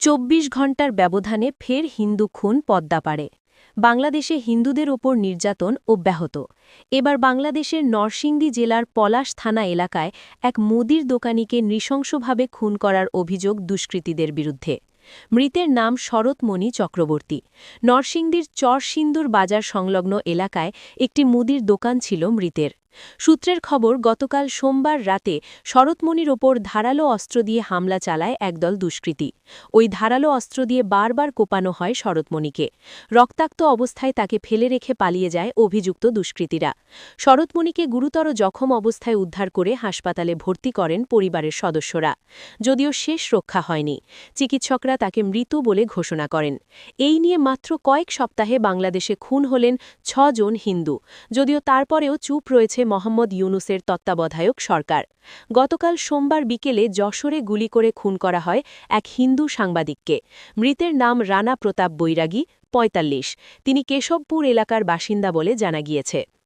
চব্বিশ ঘণ্টার ব্যবধানে ফের হিন্দু খুন পদ্মাপাড়ে বাংলাদেশে হিন্দুদের ওপর নির্যাতন অব্যাহত। এবার বাংলাদেশের নরসিংদী জেলার পলাশ থানা এলাকায় এক মুদির দোকানিকে নৃশংসভাবে খুন করার অভিযোগ দুষ্কৃতীদের বিরুদ্ধে। মৃতের নাম শরৎমণি চক্রবর্তী। নরসিংদীর চরসিন্দুর বাজার সংলগ্ন এলাকায় একটি মুদির দোকান ছিল মৃতের। সূত্রের খবর, গতকাল সোমবার রাতে শরৎমণির ওপর ধারালো অস্ত্র দিয়ে হামলা চালায় একদল দুষ্কৃতী। ওই ধারালো অস্ত্র দিয়ে বারবার কোপানো হয় শরৎমণিকে। রক্তাক্ত অবস্থায় তাকে ফেলে রেখে পালিয়ে যায় অভিযুক্ত দুষ্কৃতীরা। শরৎমণিকে গুরুতর জখম অবস্থায় উদ্ধার করে হাসপাতালে ভর্তি করেন পরিবারের সদস্যরা। যদিও শেষ রক্ষা হয়নি। চিকিৎসকরা তাকে মৃত বলে ঘোষণা করেন। এই নিয়ে মাত্র কয়েক সপ্তাহে বাংলাদেশে খুন হলেন ছজন হিন্দু। যদিও তারপরেও চুপ রয়েছে মোহাম্মদ ইউনুসের তত্ত্বাবধায়ক সরকার। গতকাল সোমবার বিকেলে যশোরে গুলি করে খুন করা হয় এক হিন্দু সাংবাদিককে। মৃতের নাম রানা প্রতাপ বৈরাগী, পঁয়তাল্লিশ। তিনি কেশবপুর এলাকার বাসিন্দা বলে জানা গিয়েছে।